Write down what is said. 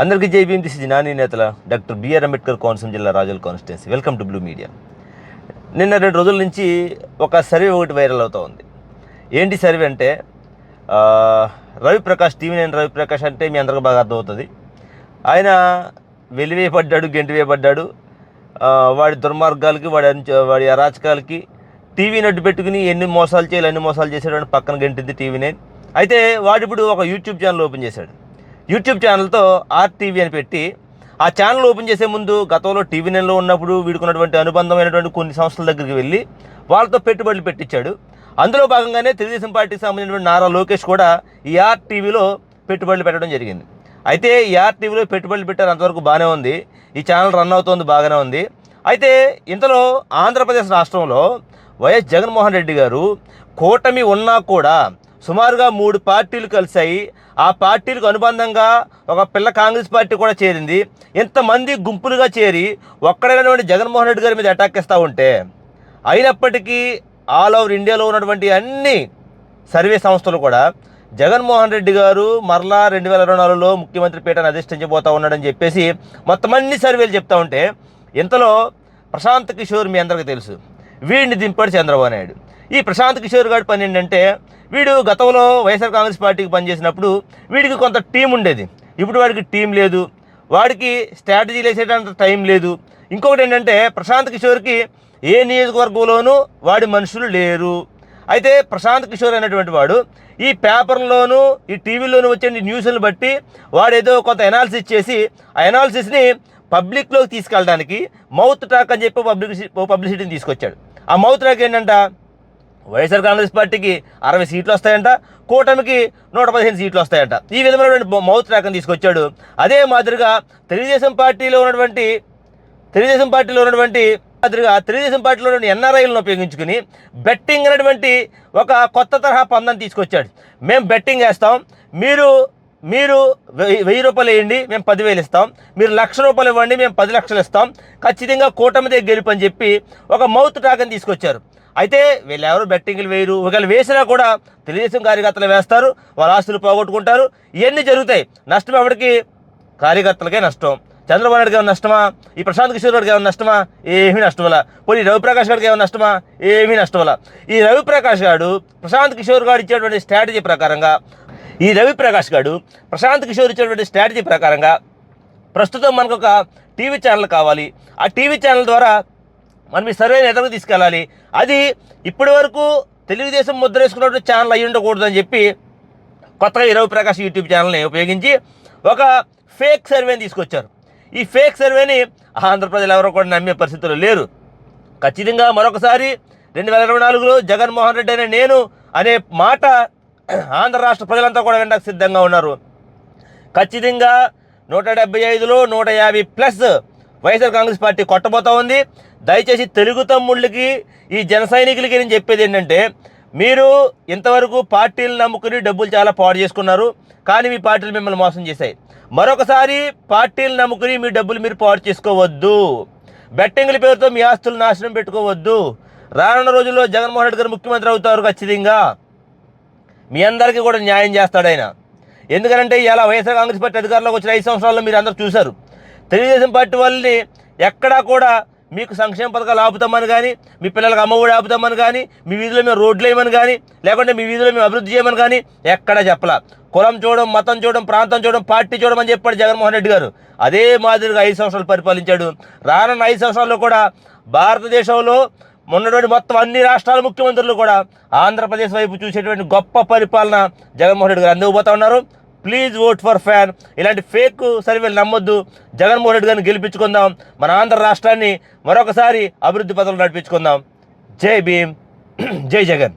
అందరికీ జై భీమ్ దిస్ నాని నేతల డాక్టర్ బిఆర్ అంబేద్కర్ కోనసీమ జిల్లా రాజుల constituency. Welcome to Blue Media. నిన్న రెండు రోజుల నుంచి ఒక సర్వే ఒకటి వైరల్ అవుతూ ఉంది. ఏంటి సర్వే అంటే రవిప్రకాష్ టీవీ నైన్ రవిప్రకాష్ అంటే మీ అందరికీ బాగా అర్థమవుతుంది. ఆయన వెలివేయబడ్డాడు గెంటివేయబడ్డాడు. వాడి దుర్మార్గాలకి వాడి వాడి అరాచకాలకి టీవీ నడ్డు పెట్టుకుని ఎన్ని మోసాలు చేయాలి ఎన్ని మోసాలు చేశాడు అని పక్కన గెంటింది టీవీ నైన్. అయితే వాడిప్పుడు ఒక యూట్యూబ్ ఛానల్ ఓపెన్ చేశాడు. యూట్యూబ్ ఛానల్తో ఆర్టీవీ అని పెట్టి ఆ ఛానల్ ఓపెన్ చేసే ముందు గతంలో టీవీ నెలలో ఉన్నప్పుడు వీడుకున్నటువంటి అనుబంధమైనటువంటి కొన్ని సంస్థల దగ్గరికి వెళ్ళి వాళ్ళతో పెట్టుబడులు పెట్టించాడు. అందులో భాగంగానే తెలుగుదేశం పార్టీకి సంబంధించినటువంటి నారా లోకేష్ కూడా ఈ ఆర్టీవీలో పెట్టుబడులు పెట్టడం జరిగింది. అయితే ఈ ఆర్టీవీలో పెట్టుబడులు పెట్టారు అంతవరకు బాగానే ఉంది. ఈ ఛానల్ రన్ అవుతోంది బాగానే ఉంది. అయితే ఇంతలో ఆంధ్రప్రదేశ్ రాష్ట్రంలో వైఎస్ జగన్మోహన్ రెడ్డి గారు కూటమి ఉన్నా కూడా సుమారుగా మూడు పార్టీలు కలిశాయి. ఆ పార్టీలకు అనుబంధంగా ఒక పిల్ల కాంగ్రెస్ పార్టీ కూడా చేరింది. ఇంతమంది గుంపులుగా చేరి ఒక్కడైనటువంటి జగన్మోహన్ రెడ్డి గారి మీద అటాక్ ఇస్తూ ఉంటే అయినప్పటికీ ఆల్ ఓవర్ ఇండియాలో ఉన్నటువంటి అన్ని సర్వే సంస్థలు కూడా జగన్మోహన్ రెడ్డి గారు మరలా రెండు వేల ఇరవై నాలుగులో ముఖ్యమంత్రి పీఠాన్ని అధిష్టించబోతా ఉన్నాడని చెప్పేసి మొత్తం అన్ని సర్వేలు చెప్తా ఉంటే ఇంతలో ప్రశాంత్ కిషోర్ మీ అందరికీ తెలుసు. వీడిని దింపాడు చంద్రబాబు నాయుడు. ఈ ప్రశాంత్ కిషోర్ గారి పని ఏంటంటే వీడు గతంలో వైఎస్ఆర్ కాంగ్రెస్ పార్టీకి పనిచేసినప్పుడు వీడికి కొంత టీం ఉండేది. ఇప్పుడు వాడికి టీం లేదు. వాడికి స్ట్రాటజీ వేసేటంత టైం లేదు. ఇంకొకటి ఏంటంటే ప్రశాంత్ కిషోర్కి ఏ నియోజకవర్గంలోనూ వాడి మనుషులు లేరు. అయితే ప్రశాంత్ కిషోర్ అనేటువంటి వాడు ఈ పేపర్లోనూ ఈ టీవీలోనూ వచ్చే న్యూస్ని బట్టి వాడు ఏదో కొంత ఎనాలిసిస్ చేసి ఆ ఎనాలిసిస్ని పబ్లిక్లోకి తీసుకెళ్ళడానికి మౌత్ టాక్ అని చెప్పి పబ్లిక్ పబ్లిసిటీని తీసుకొచ్చాడు. ఆ మౌత్ టాక్ ఏంటంటే వైఎస్ఆర్ కాంగ్రెస్ పార్టీకి అరవై సీట్లు వస్తాయంట కూటమికి నూట పదిహేను సీట్లు వస్తాయంట. ఈ విధమైనటువంటి మౌత్ ట్రాక్ని తీసుకొచ్చాడు. అదే మాదిరిగా తెలుగుదేశం పార్టీలో ఉన్నటువంటి తెలుగుదేశం పార్టీలో ఉన్నటువంటి మాదిరిగా తెలుగుదేశం పార్టీలో ఉన్న ఎన్ఆర్ఐలను ఉపయోగించుకుని బెట్టింగ్ అనేటువంటి ఒక కొత్త తరహా పందాన్ని తీసుకొచ్చాడు. మేము బెట్టింగ్ వేస్తాం. మీరు మీరు వెయ్యి వెయ్యి రూపాయలు వేయండి మేము పదివేలు ఇస్తాం. మీరు లక్ష రూపాయలు ఇవ్వండి మేము పది లక్షలు ఇస్తాం. ఖచ్చితంగా కూటమిదే గెలుపు అని చెప్పి ఒక మౌత్ టాక్ని తీసుకొచ్చారు. అయితే వీళ్ళు ఎవరు బెట్టింగ్లు వేయరు. ఒకవేళ వేసినా కూడా తెలుగుదేశం కార్యకర్తలు వేస్తారు వాళ్ళ ఆస్తులు పోగొట్టుకుంటారు. ఇవన్నీ జరుగుతాయి. నష్టం ఎవరికి? కార్యకర్తలకే నష్టం. చంద్రబాబు నాయుడుకి ఏమైనా నష్టమా? ఈ ప్రశాంత్ కిషోర్ గారికి ఏమైనా నష్టమా? ఏమీ నష్టమల పోనీ రవిప్రకాష్ గారికి ఏమైనా నష్టమా? ఏమీ నష్టమల ఈ రవిప్రకాష్ గారు ప్రశాంత్ కిషోర్ గారు ఇచ్చేటువంటి స్ట్రాటజీ ప్రకారంగా ఈ రవిప్రకాష్ గారు ప్రశాంత్ కిషోర్ ఇచ్చేటువంటి స్ట్రాటజీ ప్రకారంగా ప్రస్తుతం మనకు ఒక టీవీ ఛానల్ కావాలి. ఆ టీవీ ఛానల్ ద్వారా మనం ఈ సర్వేని ఎదరకు తీసుకెళ్ళాలి? అది ఇప్పటి వరకు తెలుగుదేశం ముద్ర వేసుకున్నటువంటి ఛానల్ అయ్యి ఉండకూడదు అని చెప్పి కొత్తగా ఇరవై ప్రకాష్ యూట్యూబ్ ఛానల్ని ఉపయోగించి ఒక ఫేక్ సర్వేని తీసుకొచ్చారు. ఈ ఫేక్ సర్వేని ఆంధ్రప్రదేశ్ ఎవరో కూడా నమ్మే పరిస్థితులు లేరు. ఖచ్చితంగా మరొకసారి రెండు వేల ఇరవై నాలుగులో జగన్మోహన్ రెడ్డి అనే నేను అనే మాట ఆంధ్ర రాష్ట్ర ప్రజలంతా కూడా వినడానికి సిద్ధంగా ఉన్నారు. ఖచ్చితంగా నూట డెబ్బై ఐదులో నూట యాభై ప్లస్ వైఎస్ఆర్ కాంగ్రెస్ పార్టీ కొట్టబోతా ఉంది. దయచేసి తెలుగు తమ్ముళ్ళకి ఈ జన సైనికులకి నేను చెప్పేది ఏంటంటే మీరు ఇంతవరకు పార్టీలు నమ్ముకుని డబ్బులు చాలా పాడు చేసుకున్నారు కానీ మీ పార్టీలు మిమ్మల్ని మోసం చేశాయి. మరొకసారి పార్టీలు నమ్ముకుని మీ డబ్బులు మీరు పాడు చేసుకోవద్దు. బెట్టింగ్ల పేరుతో మీ ఆస్తులు నాశనం పెట్టుకోవద్దు. రానున్న రోజుల్లో జగన్మోహన్ రెడ్డి గారు ముఖ్యమంత్రి అవుతారు ఖచ్చితంగా. మీ అందరికీ కూడా న్యాయం చేస్తాడు ఆయన. ఎందుకంటే ఇలా వైఎస్ఆర్ కాంగ్రెస్ పార్టీ అధికారంలోకి వచ్చిన ఐదు సంవత్సరాల్లో మీరు అందరూ చూశారు. తెలుగుదేశం పార్టీ వాళ్ళని ఎక్కడా కూడా మీకు సంక్షేమ పథకాలు ఆపుతామని కానీ మీ పిల్లలకు అమ్మఒడి ఆపుతామని కానీ మీ వీధిలో మేము రోడ్లు వేయమని కానీ లేకుంటే మీ వీధిలో మేము అభివృద్ధి చేయమని కానీ ఎక్కడా చెప్పలా. కులం చూడడం మతం చూడడం ప్రాంతం చూడడం పార్టీ చూడడం అని చెప్పాడు జగన్మోహన్ రెడ్డి గారు. అదే మాదిరిగా ఐదు సంవత్సరాలు పరిపాలించాడు. రానున్న ఐదు సంవత్సరాల్లో కూడా భారతదేశంలో ఉన్నటువంటి మొత్తం అన్ని రాష్ట్రాల ముఖ్యమంత్రులు కూడా ఆంధ్రప్రదేశ్ వైపు చూసేటువంటి గొప్ప పరిపాలన జగన్మోహన్ రెడ్డి గారు అందుకుపోతా ఉన్నారు. Please vote for fan. ఇలాంటి ఫేక్ సర్వేలు నమ్మొద్దు. జగన్మోహన్ రెడ్డి గారిని గెలిపించుకుందాం. మన ఆంధ్ర రాష్ట్రాన్ని మరొకసారి అభివృద్ధి పథంలో నడిపించుకుందాం. జై భీమ్. జై జగన్.